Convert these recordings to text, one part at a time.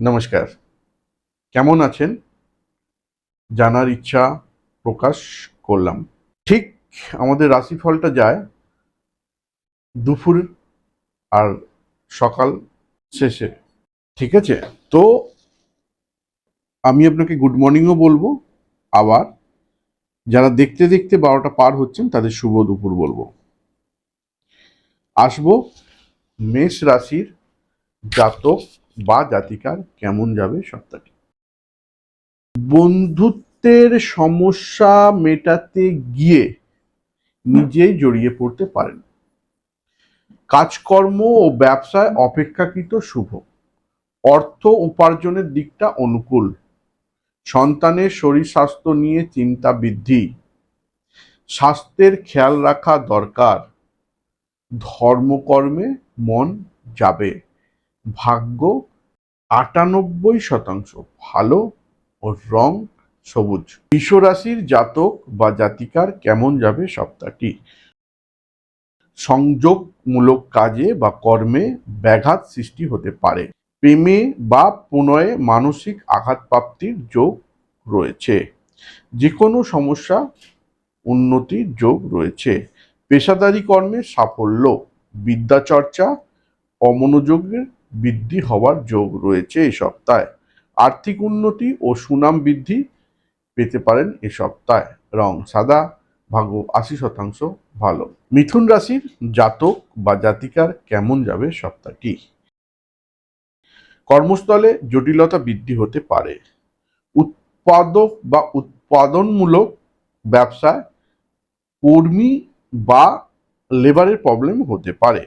নমস্কার। কেমন আছেন? জানার ইচ্ছা প্রকাশ করলাম। ঠিক আমাদের রাশিফলটা যায় দুপুর আর সকাল শেষে। ঠিক আছে? তো আমি আপনাকে গুড মর্নিংও বলব। আবার যারা দেখতে দেখতে বারোটা পার হচ্ছেন, তাদের শুভ দুপুর বলব। আসব মেষ রাশির জাতক বা জাতিকার কেমন যাবে সপ্তাহটি বন্ধুত্বের সমস্যা মেটাতে গিয়ে নিজেই জড়িয়ে পড়তে পারেন। কাজকর্ম ও ব্যবসায় অপেক্ষাকৃত শুভ। অর্থ উপার্জনের দিকটা অনুকূল। সন্তানের শরীর স্বাস্থ্য নিয়ে চিন্তা বৃদ্ধি। স্বাস্থ্যের খেয়াল রাখা দরকার। ধর্মকর্মে মন যাবে। ভাগ্য আটানব্বই শতাংশ ভালো ও রং সবুজ। রাশির জাতক বা জাতিকার কেমন যাবে সপ্তাহটি? সংযোগমূলক কাজে বা কর্মে ব্যাঘাত সৃষ্টি হতে পারে। প্রেমে বা প্রণয়ে মানসিক আঘাতপ্রাপ্তির যোগ রয়েছে। যে কোনো সমস্যা উন্নতির যোগ রয়েছে। পেশাদারি কর্মে সাফল্য, বিদ্যাচর্চা, অমনোযোগের বৃদ্ধি হওয়ার যোগ রয়েছে এই সপ্তাহে। আর্থিক উন্নতি ও সুনাম বৃদ্ধি পেতে পারেন এ সপ্তাহে। রং সাদা, ভাগ্য আশি শতাংশ ভালো। মিথুন রাশির জাতক বা জাতিকার কেমন যাবে সপ্তাহটি? কর্মস্থলে জটিলতা বৃদ্ধি হতে পারে। উৎপাদক বা উৎপাদনমূলক ব্যবসায় কর্মী বা লেবারের প্রবলেম হতে পারে।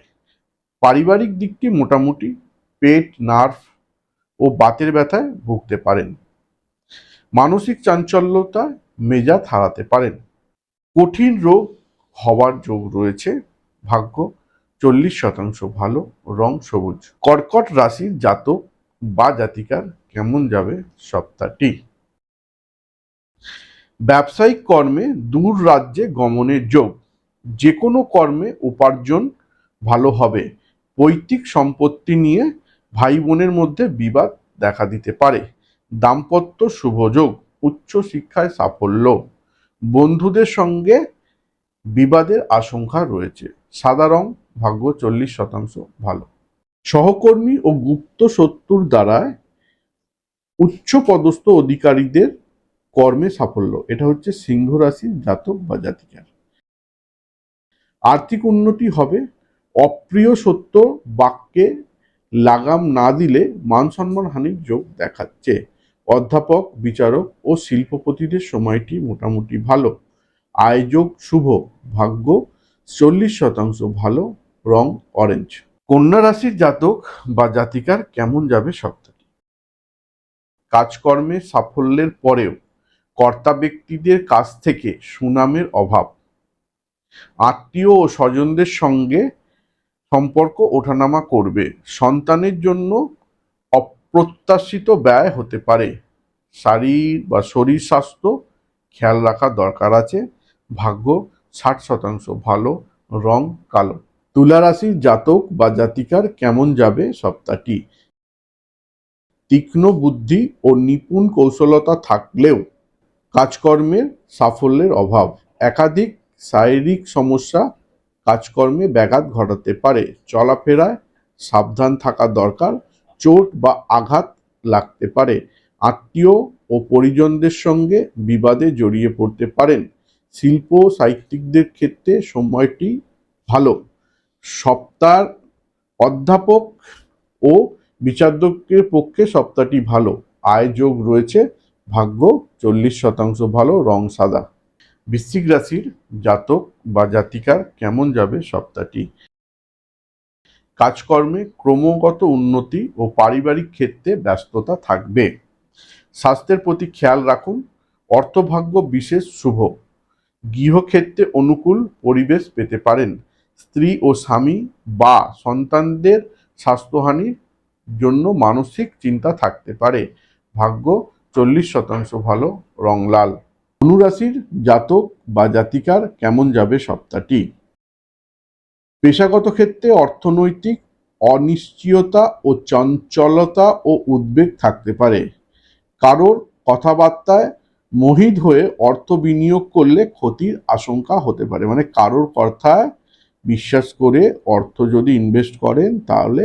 পারিবারিক দিকটি মোটামুটি পেট, নার্ভ ও বাতের ব্যথায় ভুগতে পারেন। মানসিক চাঞ্চল্যতায় মেজাজ হারাতে পারেন। কঠিন রোগ হওয়ার যোগ রয়েছে। ভাগ্য চল্লিশ শতাংশ ভালো, রং সবুজ। কর্কট রাশির জাতক বা জাতিকার কেমন যাবে সপ্তাহটি? ব্যবসায়িক কর্মে দূর রাজ্যে গমনের যোগ। যে কোনো কর্মে উপার্জন ভালো হবে। পৈতৃক সম্পত্তি নিয়ে ভাই বোনের মধ্যে বিবাদ দেখা দিতে পারে। দাম্পত্য শুভযোগ উচ্চ শিক্ষায় সাফল্য। বন্ধুদের সঙ্গে বিবাদের আশঙ্কা রয়েছে। সাদা রং, ভাগ্য চল্লিশ শতাংশ ভালো। সহকর্মী ও গুপ্ত শত্রুর দ্বারায় উচ্চ পদস্থ অধিকারীদের কর্মে সাফল্য। এটা হচ্ছে সিংহ রাশির জাতক বা জাতিকার। আর্থিক উন্নতি হবে। অপ্রিয় সত্য বাক্যে লাগাম না দিলে মান সম্মান হানির যোগ দেখাচ্ছে। অধ্যাপক, বিচারক ও শিল্পপতিদের সময়টি মোটামুটি ভালো। আয়োজক শুভ, ভাগ্য চল্লিশ শতাংশ ভালো, রং অরেঞ্জ কন্যা রাশির জাতক বা জাতিকার কেমন যাবে সপ্তাহটি? কাজকর্মে সাফল্যের পরেও কর্তা ব্যক্তিদের কাছ থেকে সুনামের অভাব। আত্মীয় ও স্বজনদের সঙ্গে সম্পর্ক ওঠানামা করবে। সন্তানের জন্য অপ্রত্যাশিত ব্যয় হতে পারে। শারীর বা শরীর স্বাস্থ্য খেয়াল রাখা দরকার আছে। ভাগ্য ষাট শতাংশ ভালো, রং কালো। তুলা রাশির জাতক বা জাতিকার কেমন যাবে সপ্তাহটি? তীক্ষ্ণ বুদ্ধি ও নিপুণ কৌশলতা থাকলেও কাজকর্মের সাফল্যের অভাব। একাধিক শারীরিক সমস্যা কাজকর্মে ব্যাঘাত ঘটাতে পারে। চলাফেরায় সাবধান থাকা দরকার, চোট বা আঘাত লাগতে পারে। আত্মীয় ও পরিজনদের সঙ্গে বিবাদে জড়িয়ে পড়তে পারেন। শিল্প সাহিত্যিকদের ক্ষেত্রে সময়টি ভালো। সপ্তাহ অধ্যাপক ও বিচারকের পক্ষে সপ্তাহটি ভালো। আয় যোগ রয়েছে। ভাগ্য চল্লিশ শতাংশ ভালো, রং সাদা। বৃশ্চিক রাশির জাতক বা জাতিকার কেমন যাবে সপ্তাহটি? কাজকর্মে ক্রমাগত উন্নতি ও পারিবারিক ক্ষেত্রে ব্যস্ততা থাকবে। স্বাস্থ্যের প্রতি খেয়াল রাখুন। অর্থভাগ্য বিশেষ শুভ। গৃহক্ষেত্রে অনুকূল পরিবেশ পেতে পারেন। স্ত্রী ও স্বামী বা সন্তানদের স্বাস্থ্যহানির জন্য মানসিক চিন্তা থাকতে পারে। ভাগ্য চল্লিশ শতাংশ ভালো রং লাল অনুরাশির জাতক বা জাতিকার কেমন যাবে সপ্তাহটি? পেশাগত ক্ষেত্রে অর্থনৈতিক অনিশ্চয়তা ও চঞ্চলতা ও উদ্বেগ থাকতে পারে। কারোর কথাবার্তায় মোহিত হয়ে অর্থ বিনিয়োগ করলে ক্ষতির আশঙ্কা হতে পারে। মানে কারোর কথায় বিশ্বাস করে অর্থ যদি ইনভেস্ট করেন তাহলে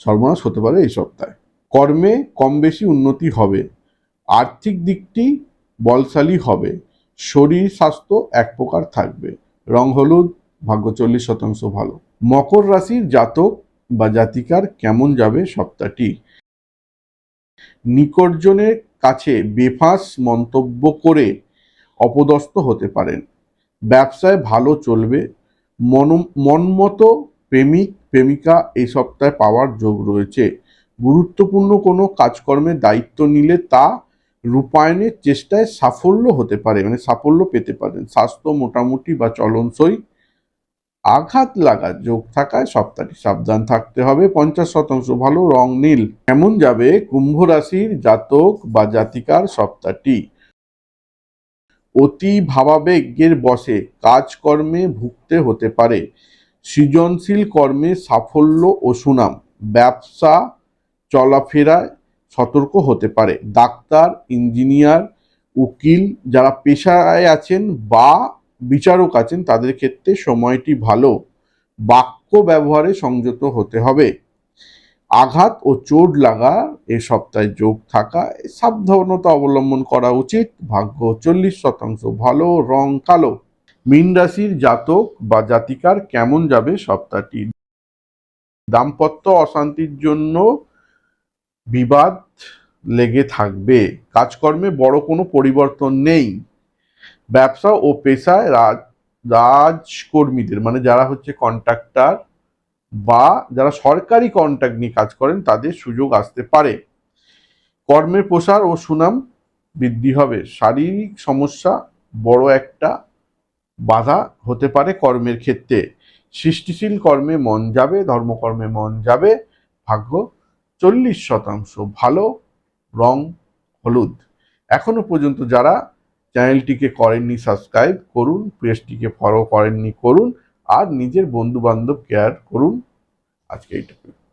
সর্বনাশ হতে পারে এই সপ্তাহে। কর্মে কম বেশি উন্নতি হবে। আর্থিক দিকটি বলশালী হবে। শরীর, স্বাস্থ্য এক প্রকার থাকবে। রং হলুদ, ভাগ্য চল্লিশ শতাংশ ভালো। মকর রাশির জাতক বা জাতিকার কেমন যাবে সপ্তাহটি? নিকটজনের কাছে বেফাঁস মন্তব্য করে অপদস্থ হতে পারেন। ব্যবসায় ভালো চলবে। মন মনমতো প্রেমিক, প্রেমিকা এই সপ্তাহে পাওয়ার যোগ রয়েছে। গুরুত্বপূর্ণ কোনো কাজকর্মের দায়িত্ব নিলে তা রূপায়ণের চেষ্টায় সাফল্য হতে পারে মানে সাফল্য পেতে পারেন। স্বাস্থ্য মোটামুটি বা চলনসই আঘাত লাগার যোগ থাকায় সপ্তাহটি সাবধান থাকতে হবে। পঞ্চাশ শতাংশ ভালো রং নীল। কেমন যাবে কুম্ভ রাশির জাতক বা জাতিকার সপ্তাহটি? অতি ভাবাবেগের বসে কাজকর্মে ভুগতে হতে পারে। সৃজনশীল কর্মে সাফল্য ও সুনাম। ব্যবসা চলাফেরায় সতর্ক হতে পারে। ডাক্তার, ইঞ্জিনিয়ার, উকিল যারা পেশায় আছেন বা বিচারক আছেন, তাদের ক্ষেত্রে সময়টি ভালো। বাক্য ব্যবহারে সংযত হতে হবে। আঘাত ও চোট লাগা, এ সপ্তাহে যোগ থাকা সাবধানতা অবলম্বন করা উচিত। ভাগ্য চল্লিশ শতাংশ ভালো, রং কালো। মীন রাশির জাতক বা জাতিকার কেমন যাবে সপ্তাহটি? দাম্পত্য অশান্তির জন্য বিবাদ লেগে থাকবে। কাজকর্মে বড় কোনো পরিবর্তন নেই। ব্যবসা ও পেশায় রাজ রাজকর্মীদের মানে যারা হচ্ছে কন্ট্রাক্টর বা যারা সরকারি কন্ট্রাক্ট নিয়ে কাজ করেন, তাদের সুযোগ আসতে পারে। কর্মের প্রসার ও সুনাম বৃদ্ধি হবে। শারীরিক সমস্যা বড় একটা বাধা হতে পারে কর্মের ক্ষেত্রে। সৃষ্টিশীল কর্মে মন যাবে, ধর্মকর্মে মন যাবে, ভাগ্য চল্লিশ শতাংশ ভালো, রং, হলুদ। এখনও পর্যন্ত যারা চ্যানেলটিকে করেননি সাবস্ক্রাইব করুন, পেজটিকে ফলো করেননি করুন, আর নিজের বন্ধু বান্ধব কেয়ার করুন। আজকে এইটুকু